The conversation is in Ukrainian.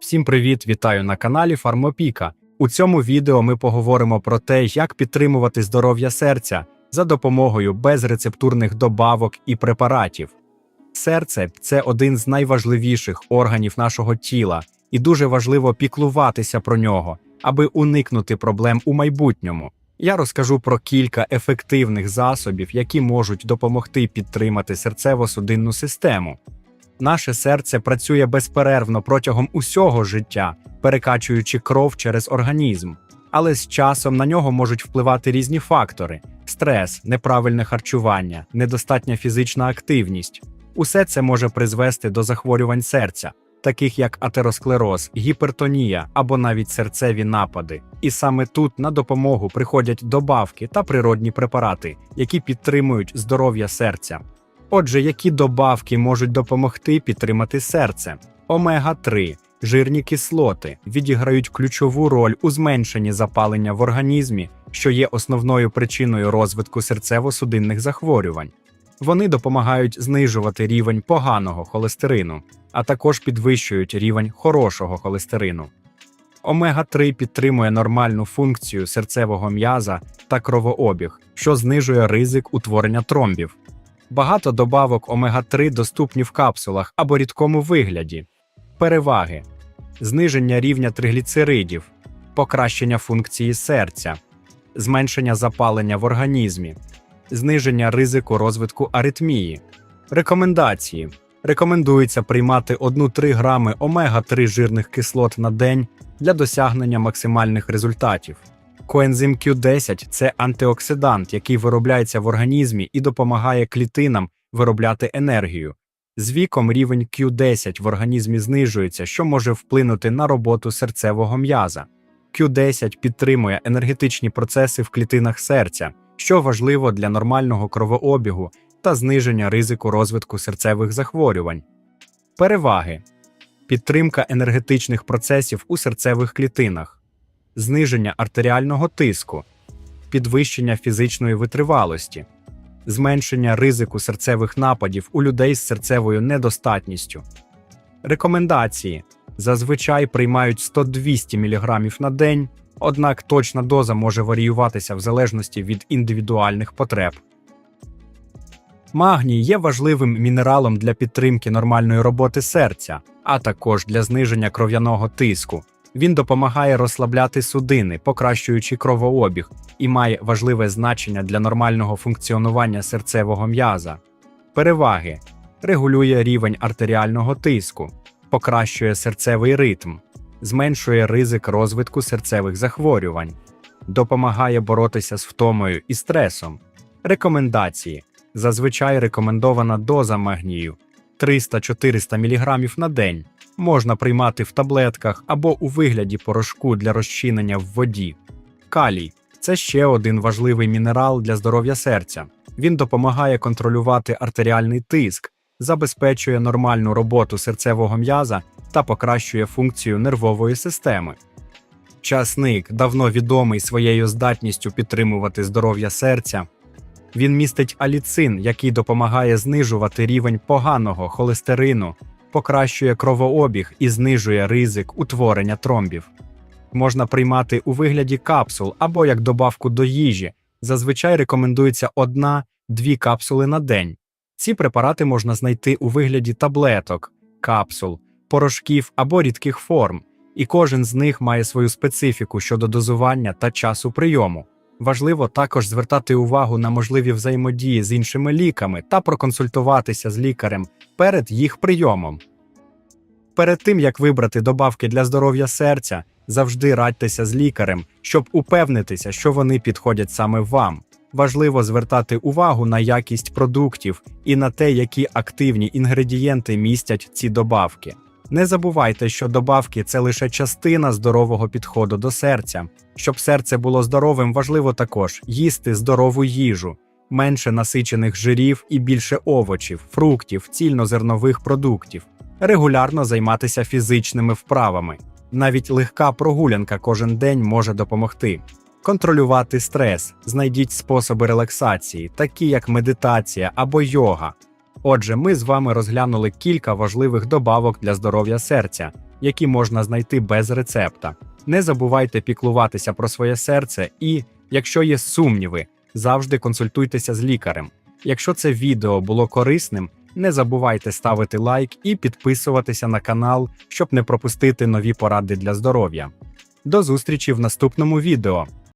Всім привіт, вітаю на каналі Фармопіка. У цьому відео ми поговоримо про те, як підтримувати здоров'я серця за допомогою безрецептурних добавок і препаратів. Серце це один з найважливіших органів нашого тіла, і дуже важливо піклуватися про нього, аби уникнути проблем у майбутньому. Я розкажу про кілька ефективних засобів, які можуть допомогти підтримати серцево-судинну систему. Наше серце працює безперервно протягом усього життя, перекачуючи кров через організм. Але з часом на нього можуть впливати різні фактори: стрес, неправильне харчування, недостатня фізична активність. Усе це може призвести до захворювань серця, таких як атеросклероз, гіпертонія або навіть серцеві напади. І саме тут на допомогу приходять добавки та природні препарати, які підтримують здоров'я серця. Отже, які добавки можуть допомогти підтримати серце? Омега-3 жирні кислоти відіграють ключову роль у зменшенні запалення в організмі, що є основною причиною розвитку серцево-судинних захворювань. Вони допомагають знижувати рівень поганого холестерину, а також підвищують рівень хорошого холестерину. Омега-3 підтримує нормальну функцію серцевого м'яза та кровообіг, що знижує ризик утворення тромбів. Багато добавок омега-3 доступні в капсулах або рідкому вигляді. Переваги: зниження рівня тригліцеридів, покращення функції серця, зменшення запалення в організмі, зниження ризику розвитку аритмії. Рекомендації: рекомендується приймати 1-3 грами омега-3 жирних кислот на день для досягнення максимальних результатів. Коензим Q10 це антиоксидант, який виробляється в організмі і допомагає клітинам виробляти енергію. З віком рівень Q10 в організмі знижується, що може вплинути на роботу серцевого м'яза. Q10 підтримує енергетичні процеси в клітинах серця, що важливо для нормального кровообігу та зниження ризику розвитку серцевих захворювань. Переваги: підтримка енергетичних процесів у серцевих клітинах зниження артеріального тиску, підвищення фізичної витривалості, зменшення ризику серцевих нападів у людей з серцевою недостатністю. Рекомендації зазвичай приймають 100-200 мг на день, однак точна доза може варіюватися в залежності від індивідуальних потреб. Магній є важливим мінералом для підтримки нормальної роботи серця, а також для зниження кров'яного тиску. Він допомагає розслабляти судини, покращуючи кровообіг, і має важливе значення для нормального функціонування серцевого м'яза. Переваги регулює рівень артеріального тиску, покращує серцевий ритм, зменшує ризик розвитку серцевих захворювань, допомагає боротися з втомою і стресом. Рекомендації зазвичай рекомендована доза магнію 300-400 мг на день можна приймати в таблетках або у вигляді порошку для розчинення в воді. Калій це ще один важливий мінерал для здоров'я серця. Він допомагає контролювати артеріальний тиск, забезпечує нормальну роботу серцевого м'яза та покращує функцію нервової системи. Часник давно відомий своєю здатністю підтримувати здоров'я серця. Він містить аліцин, який допомагає знижувати рівень поганого холестерину покращує кровообіг і знижує ризик утворення тромбів. Можна приймати у вигляді капсул або як добавку до їжі. Зазвичай рекомендується одна-дві капсули на день. Ці препарати можна знайти у вигляді таблеток, капсул, порошків або рідких форм, і кожен з них має свою специфіку щодо дозування та часу прийому. Важливо також звертати увагу на можливі взаємодії з іншими ліками та проконсультуватися з лікарем перед їх прийомом. Перед тим як вибрати добавки для здоров'я серця, завжди радьтеся з лікарем, щоб упевнитися, що вони підходять саме вам. Важливо звертати увагу на якість продуктів і на те, які активні інгредієнти містять ці добавки. Не забувайте, що добавки це лише частина здорового підходу до серця. Щоб серце було здоровим, важливо також їсти здорову їжу, менше насичених жирів і більше овочів, фруктів, цільнозернових продуктів, регулярно займатися фізичними вправами. Навіть легка прогулянка кожен день може допомогти. Контролювати стрес, знайдіть способи релаксації, такі як медитація або йога. Отже, ми з вами розглянули кілька важливих добавок для здоров'я серця. які можна знайти без рецепта. Не забувайте піклуватися про своє серце і, якщо є сумніви, завжди консультуйтеся з лікарем. Якщо це відео було корисним, не забувайте ставити лайк і підписуватися на канал, щоб не пропустити нові поради для здоров'я. До зустрічі в наступному відео.